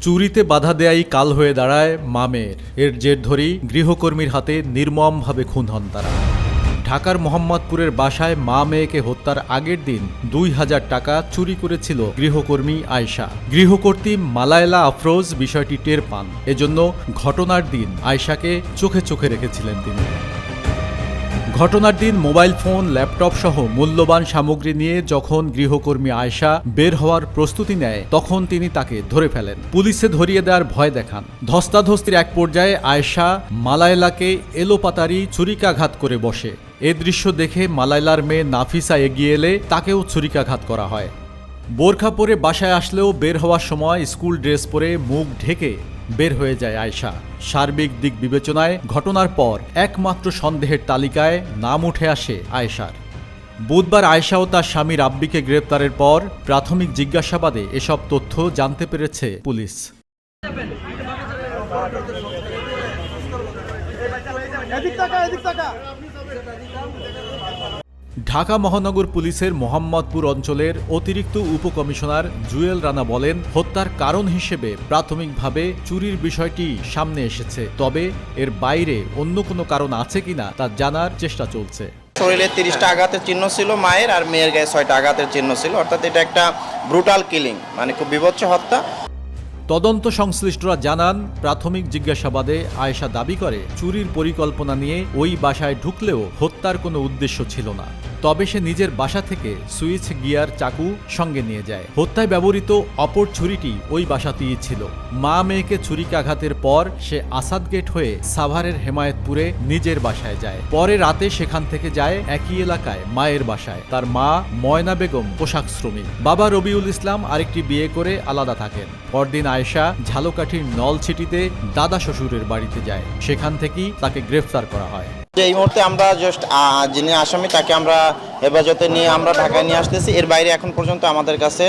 চুরিতে বাধা দেয়াই কাল হয়ে দাঁড়ায় মামের এর জের ধরেই গৃহকর্মীর হাতে নির্মমভাবে খুন হন তারা। ঢাকার মোহাম্মদপুরের বাসায় মা মেয়েকে হত্যার আগের দিন দুই হাজার টাকা চুরি করেছিল গৃহকর্মী আয়শা। গৃহকর্ত্রী মালায়লা আফরোজ বিষয়টি টের পান। এজন্য ঘটনার দিন আয়শাকে চোখে চোখে রেখেছিলেন তিনি। ঘটনার দিন মোবাইল ফোন, ল্যাপটপ সহ মূল্যবান সামগ্রী নিয়ে যখন গৃহকর্মী আয়শা বের হওয়ার প্রস্তুতি নেয়, তখন তিনি তাকে ধরে ফেলেন। পুলিশে ধরিয়ে দেওয়ার ভয় দেখান। ধস্তাধস্তির এক পর্যায়ে আয়শা মালায়লাকে এলোপাতারি ছুরিকাঘাত করে বসে। এ দৃশ্য দেখে মালাইলার মেয়ে নাফিসা এগিয়ে এলে তাকেও ছুরিকাঘাত করা হয়। বোরখা পরে বাসায় আসলেও বের হওয়ার সময় স্কুল ড্রেস পরে মুখ ঢেকে বের হয়ে যায় আয়শা। সার্বিক দিক বিবেচনায় ঘটনার পর একমাত্র সন্দেহের তালিকায় নাম উঠে আসে আয়শার। বুধবার আয়শা ও তার স্বামী রাব্বিকে গ্রেপ্তারের পর প্রাথমিক জিজ্ঞাসাবাদে এসব তথ্য জানতে পেরেছে পুলিশ। এদিক টাকা এদিক টাকা ঢাকা মহানগর পুলিশের মোহাম্মদপুর অঞ্চলের অতিরিক্ত উপকমিশনার জুয়েল রানা বলেন, হত্যার কারণ হিসেবে প্রাথমিকভাবে চুরির বিষয়টি সামনে এসেছে, তবে এর বাইরে অন্য কোনো কারণ আছে কিনা তা জানার চেষ্টা চলছে। শরীরে তিরিশটা আঘাতের চিহ্ন ছিল মায়ের, আর মেয়ের গায়ে ছয়টা আঘাতের চিহ্ন ছিল। অর্থাৎ এটা একটা ব্রুটাল কিলিং মানে খুব বিভৎস হত্যা। তদন্ত সংশ্লিষ্টরা জানান, প্রাথমিক জিজ্ঞাসাবাদে আয়েশা দাবি করে, চুরির পরিকল্পনা নিয়ে ওই বাসায় ঢুকলেও হত্যার কোনো উদ্দেশ্য ছিল না। তবে সে নিজের বাসা থেকে সুইচ গিয়ার চাকু সঙ্গে নিয়ে যায়। হত্যায় ব্যবহৃত অপর ছুরিটি ওই বাসাতেই ছিল। মা মেয়েকে ছুরিকাঘাতের পর সে আসাদ গেট হয়ে সাভারের হেমায়েতপুরে নিজের বাসায় যায়। পরে রাতে সেখান থেকে যায় একই এলাকায় মায়ের বাসায়। তার মা ময়না বেগম, পোশাক শ্রমিক। বাবা রবিউল ইসলাম আরেকটি বিয়ে করে আলাদা থাকেন। পরদিন আয়েশা ঝালকাঠির নলছিটিতে দাদা শ্বশুরের বাড়িতে যায়। সেখান থেকেই তাকে গ্রেফতার করা হয়। এই মুহূর্তে আমরা জাস্ট যিনি আসামি তাকে আমরা হেফাজতে নিয়ে আমরা ঢাকায় নিয়ে আসতেছি। এর বাইরে এখন পর্যন্ত আমাদের কাছে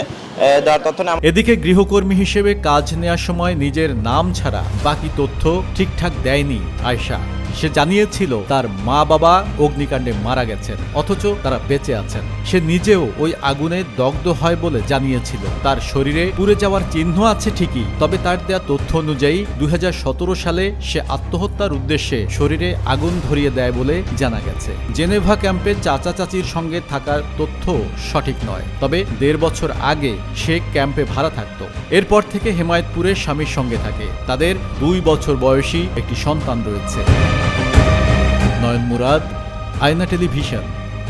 এদিকে গৃহকর্মী হিসেবে কাজ নেওয়ার সময় নিজের নাম ছাড়া বাকি তথ্য ঠিকঠাক দেয়নি আয়শা। সে জানিয়েছিল, তার মা বাবা অগ্নিকাণ্ডে মারা গেছেন, অথচ তারা বেঁচে আছেন। সে নিজেও ওই আগুনে দগ্ধ হয় বলে জানিয়েছিল। তার শরীরে পুড়ে যাওয়ার চিহ্ন আছে ঠিকই, তবে তার দেয়া তথ্য অনুযায়ী দুই হাজার সতেরো সালে সে আত্মহত্যার উদ্দেশ্যে শরীরে আগুন ধরিয়ে দেয় বলে জানা গেছে। জেনেভা ক্যাম্পে চাচা চাচির সঙ্গে থাকার তথ্য সঠিক নয়। তবে দেড় বছর আগে সে ক্যাম্পে ভাড়া থাকত। এরপর থেকে হেমায়তপুরে স্বামীর সঙ্গে থাকে। তাদের দুই বছর বয়সী একটি সন্তান রয়েছে। নয়ন মুরাদ, আয়না টেলিভিশন,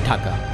ঢাকা।